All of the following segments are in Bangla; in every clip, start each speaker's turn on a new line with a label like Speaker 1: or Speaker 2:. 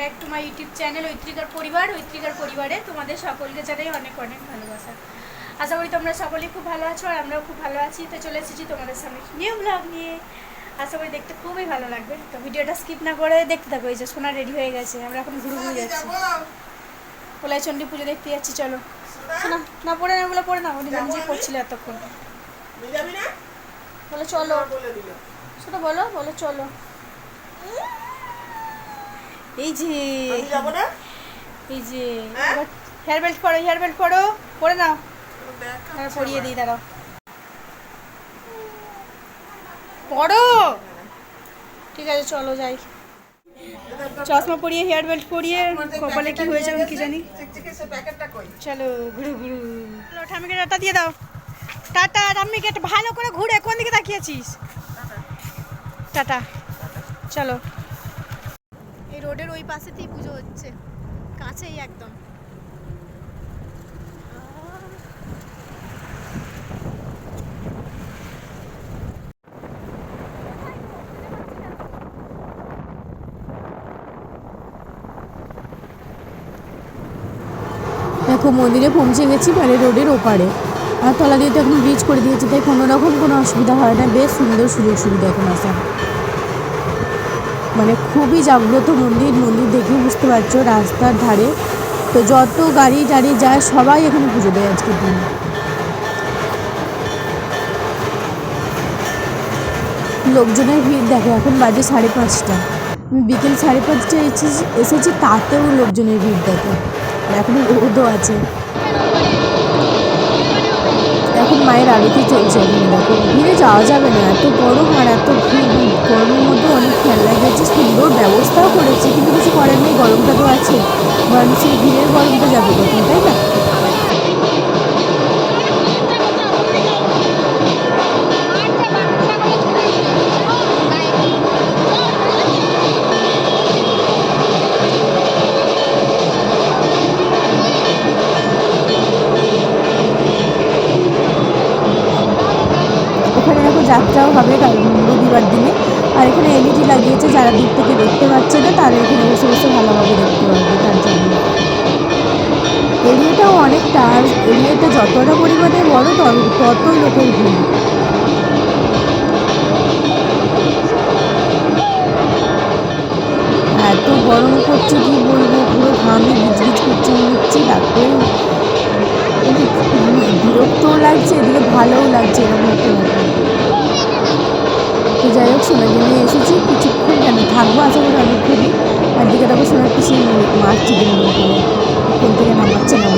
Speaker 1: Back to my YouTube channel ঐত্রিকার পরিবার ঐত্রিকার পরিবারে তোমাদের সকলকে জানাই অনেক অনেক ভালোবাসা। আশা করি তোমরা সকলেই খুব ভালো আছো আর আমরাও খুব ভালো আছি। তো চলে এসেছি তোমাদের সামনে নিউ ব্লগ নিয়ে। আশা করি দেখতে খুবই ভালো লাগবে। তো ভিডিওটা স্কিপ না করে দেখতে থাকো এই যে সোনা রেডি হয়ে গেছে। আমরা এখন ঘুরে ঘুরে যাচ্ছি। কোলাই চণ্ডী পুজো দেখতে যাচ্ছি চলো। শোনা না পড়ে না বলে পড়ে না উনি নিজে পড়ছিল এতক্ষণ। বলো চলো। সেটা বলো বলো চলো। এই যে
Speaker 2: না?
Speaker 1: এই যে
Speaker 2: হ্যাঁ?
Speaker 1: হেয়ার বেল্ট পরো হেয়ার বেল্ট পরো পরে নাও তারা পরিয়ে দিই দাঁড়াও পড়ো ঠিক আছে চলো যাই। চশমা পরিয়ে হেয়ার বেল্ট পরিয়ে কপালে কি হয়েছে আমি কি জানি। চলো ঘুরু ঘুরু। ঠামিকে টাটা দিয়ে দাও। টাটা ঠাম্মিকে ভালো করে ঘুরে কোন দিকে তাকিয়েছিস? টাটা। চলো। রোডের ওই পাশেতেই পুজো হচ্ছে। কাছেই একদম।
Speaker 3: দেখো, মন্দিরে পৌঁছে গেছি মানে রোডের ওপারে। আর তলা দিয়ে তো এখন ব্রিজ করে দিয়েছে, তাই কোনো রকম কোনো অসুবিধা হয় না। বেশ সুন্দর সুযোগ সুবিধা এখন আসা খুবই জাগ্রত মন্দির মন্দির দেখে বুঝতে পারছ রাস্তার ধারে। তো যত গাড়ি টাড়ি যায়, সবাই এখানে পুজো দেয় আজকের দিনে। লোকজনের ভিড় দেখো, এখন বাজে সাড়ে পাঁচটা। বিকেল সাড়ে পাঁচটায় এসেছি তাতেও লোকজনের ভিড় দেখো। এখনও রোদও আছে। এখন মায়ের আড়িতে চলছে এখানে দেখো ভিড়ে যাওয়া যাবে না, এত গরম আর এত ভিড় গরমের মধ্যে অনেক খেয়াল লাগিয়েছে সুন্দর ব্যবস্থাও করেছে, কিন্তু কিছু করার নেই, গরমটা তো আছে। মানুষের ভিড়ের গরমটা যাবে কখন তাই না? রবিবার দিনে। আর এখানে এলইডি লাগিয়েছে, যারা দূর থেকে দেখতে পাচ্ছে না, তারা এখানে বসে বসে ভালোভাবে দেখতে পারবে তার জন্য। এরিয়াটাও অনেকটা, আর এরিয়াটা যতটা পরিমাণে বড়, তত- লোকের ভিড়। এত গরম করছে কি বলব, পুরো ঘামে গিজগিজ করছে হচ্ছে তারপরে বিরক্তও লাগছে, এদিকে ভালোও লাগছে, এরকম একটা যাই হোক সোনাকে নিয়ে এসেছি। কিছুক্ষণ কেন থাকব, আশা করি অনেকক্ষণই। আর দিকে দেখো, সোনার পিসি মারছে দিন কোন থেকে নামাচ্ছে না।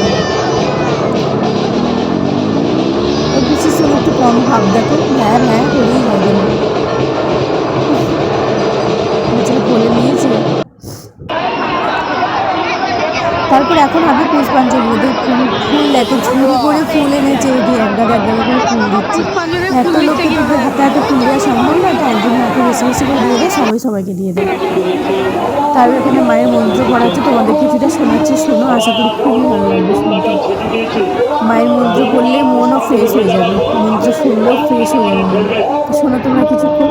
Speaker 3: ওর পিসির সঙ্গে একটু কম ভাব দেখো। হ্যাঁ হ্যাঁ করেই যাবে বলে নিয়েছে। তারপর এখন হবে পুষ্পাঞ্জলি। ওদের ফুল এত ঝুড়ি করে ফুল এনেছে এক গাদা এক গাদা করে ফুল দিচ্ছে। এত লোককে তো হাতে হাতে ফুল দেওয়া সম্ভব না তার জন্য এত বেশি বেশি করে দিয়ে দেয় সবাই সবাইকে দিয়ে দেয় তারপর এখানে মায়ের মন্ত্র পড়াচ্ছে তোমাদের কিছুটা শোনাচ্ছি শোনো আশা করি খুবই ভালো লাগবে শুনতে। মায়ের মন্ত্র পড়লে মনও ফ্রেশ হয়ে যাবে মন্ত্র শুনলেও ফ্রেশ হয়ে যাবে। শোনো তোমরা কিছুক্ষণ।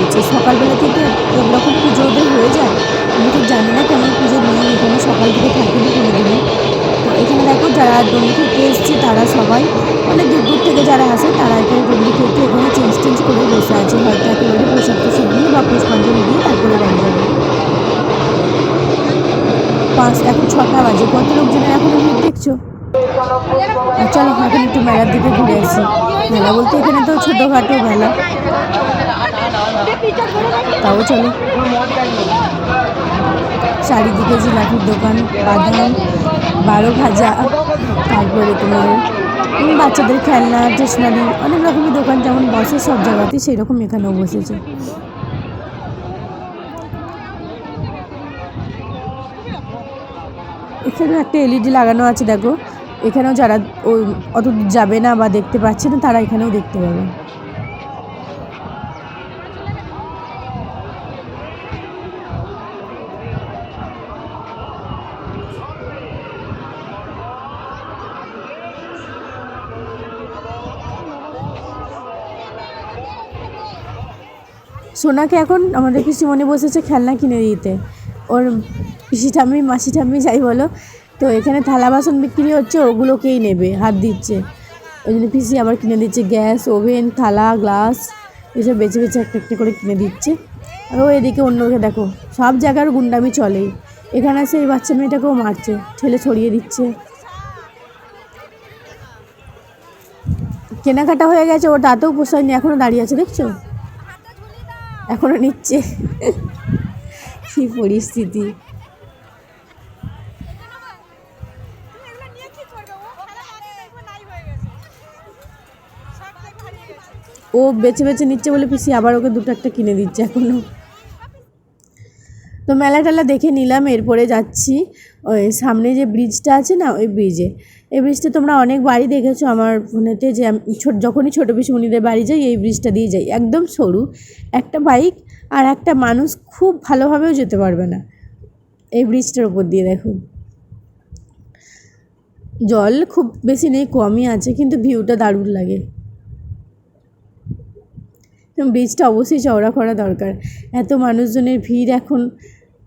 Speaker 3: হচ্ছে সকালবেলা থেকে এরকম পুজো ওদের হয়ে যায়, আমি তো জানি না কেমন পুজো নিয়ে এখানে সকাল থেকে থাকেনি কোনো দিনই তো এখানে দেখো, যারা ডলি খেতে এসছে, তারা সবাই অনেক দূর দূর থেকে যারা আসে, তারা এখানে ডলি খেতে এখানে চেঞ্জ টেঞ্জ করে বসে আছে। হয়তো একেবারে পোশাক টোশাক দিয়ে বা পুষ্পাঞ্জলি দিয়ে তারপরে বাড়ি যাবে। পাঁচ এখন ছটা বাজে। কত লোকজনের এখনও ভিড় দেখছ? চলো এখন একটু মেলার দিকে ঘুরে আসি। মেলা বলতে এখানে তো ছোটোখাটো মেলা। তাও চলো। চারিদিকে জিলাপির দোকান, বাদাম, বারো ভাজা, তারপরে তোমার বাচ্চাদের খেলনা স্টেশনারি অনেক রকমের দোকান, যেমন বসে সব জায়গাতে সেই রকম এখানেও বসেছে। এখানেও একটা এলইডি লাগানো আছে, দেখো। এখানেও যারা ওই অত যাবে না বা দেখতে পাচ্ছে না, তারা এখানেও দেখতে পাবে। সোনাকে এখন আমাদের পিসিমণি বসেছে খেলনা কিনে দিতে। ওর পিসি ঠাম্মি মাসি ঠাম্মি যাই বলো তো এখানে থালা বাসন বিক্রি হচ্ছে, ওগুলোকেই নেবে, হাত দিচ্ছে। ওই জন্য পিসি আবার কিনে দিচ্ছে, গ্যাস, ওভেন, থালা, গ্লাস, এসব বেছে বেছে একটা একটা করে কিনে দিচ্ছে। আর ও এদিকে অন্যকে দেখো, সব জায়গার গুন্ডামি চলেই। এখানে এসে এই বাচ্চা মেয়েটাকেও মারছে, ঠেলে ছড়িয়ে দিচ্ছে। কেনাকাটা হয়ে গেছে ও তাতেও পোষায়নি এখনও দাঁড়িয়ে আছে, দেখছ? এখনও নিচ্ছে। কি পরিস্থিতি। ও বেছে বেছে নিচ্ছে বলে পিসি আবার ওকে দুটো একটা কিনে দিচ্ছে এখনও তো মেলা টেলা দেখে নিলাম, এরপরে যাচ্ছি। ওই সামনে যে ব্রিজটা আছে না, ওই ব্রিজে এই ব্রিজটা তোমরা অনেক বাড়ি দেখেছ আমার ফোনেতে যে আমি ছোট যখনই ছোটো পিসুমণিদের বাড়ি যাই, এই ব্রিজটা দিয়ে যাই। একদম সরু, একটা বাইক আর একটা মানুষ খুব ভালোভাবেও যেতে পারবে না। এই ব্রিজটার উপর দিয়ে দেখো। জল খুব বেশি নেই, কমই আছে, কিন্তু ভিউটা দারুণ লাগে। ব্রিজটা অবশ্যই চওড়া করা দরকার। এত মানুষজনের ভিড় এখন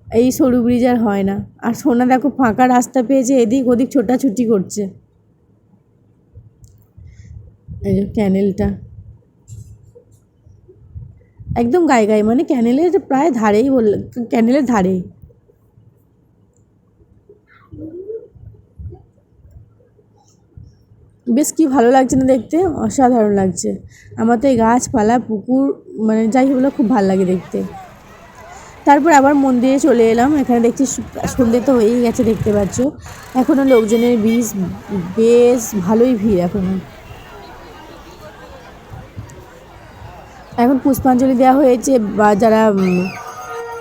Speaker 3: এই সরু ব্রিজ আর হয় না। আর সোনা দেখো, ফাঁকা রাস্তা পেয়েছে, এদিক ওদিক ছোটাছুটি করছে। এই যে ক্যানেলটা একদম গায়ে গায়ে মানে ক্যানেলের প্রায় ধারেই বল ক্যানেলের ধারেই। বেশ কি ভালো লাগছে না দেখতে? অসাধারণ লাগছে। আমার তো এই গাছপালা, পুকুর মানে যাই হলো খুব ভালো লাগে দেখতে। তারপর আবার মন্দিরে চলে এলাম। এখানে দেখছি সন্ধে তো হয়েই গেছে দেখতে পাচ্ছ। এখনও লোকজনের বেশ বেশ ভালোই ভিড় এখনও এখন পুষ্পাঞ্জলি দেওয়া হয়েছে বা যারা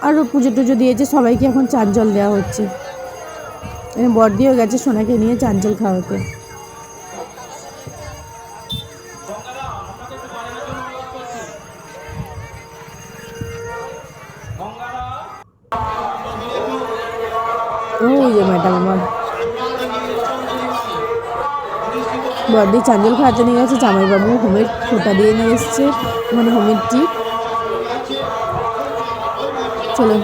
Speaker 3: আরও পুজো টুজো দিয়েছে, সবাইকে এখন চান জল দেওয়া হচ্ছে। এখানে বর্দিও গেছে সোনাকে নিয়ে চান জল খাওয়াতে। ওই যে ম্যাডাম আমার। বর্দি চাঞ্জল খাওয়াতে নিয়ে গেছে, জামাইবাবু হোমের ফোঁটা দিয়ে নিয়ে এসছে মানে হোমের টিপ চলো,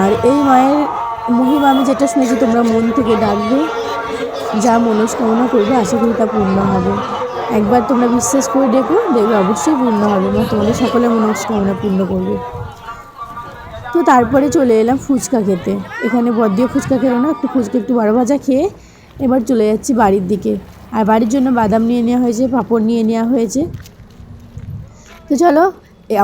Speaker 3: আর এই মায়ের মহিমা, আমি যেটা শুনেছি, তোমরা মন থেকে ডাকবে। যা মনস্কামনা করবে, আশা করি তা পূর্ণ হবে। একবার তোমরা বিশ্বাস করে দেখো, দেখবে অবশ্যই পূর্ণ হবে, মা তোমাদের সকলের মনস্কামনা পূর্ণ করবে। তো তারপরে চলে এলাম ফুচকা খেতে। এখানে বদ্দিও ফুচকা খেলো না, একটু ফুচকা, একটু বড় ভাজা খেয়ে এবার চলে যাচ্ছি বাড়ির দিকে। আর বাড়ির জন্য বাদাম নিয়ে নেওয়া হয়েছে, পাঁপড় নিয়ে নেওয়া হয়েছে। তো চলো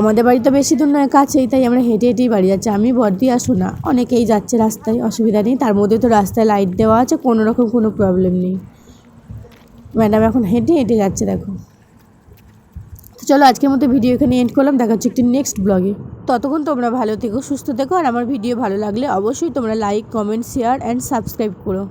Speaker 3: আমাদের বাড়ি তো বেশি দূর নয় কাছেই, তাই আমরা হেঁটে হেঁটেই বাড়ি যাচ্ছি। আমি বর্দি আর শোনা অনেকেই যাচ্ছে রাস্তায়, অসুবিধা নেই। তার মধ্যে তো রাস্তায় লাইট দেওয়া আছে, কোনো রকম কোনো প্রবলেম নেই। ম্যাডাম এখন হেঁটে হেঁটে যাচ্ছে, দেখো। চলো আজকের মতো ভিডিও এখানে এন্ড করলাম। দেখা হচ্ছে একটি নেক্সট ব্লগে ততক্ষণ তোমরা ভালো থেকো, সুস্থ থেকো, আর আমার ভিডিও ভালো লাগলে অবশ্যই তোমরা like comment share and subscribe করো।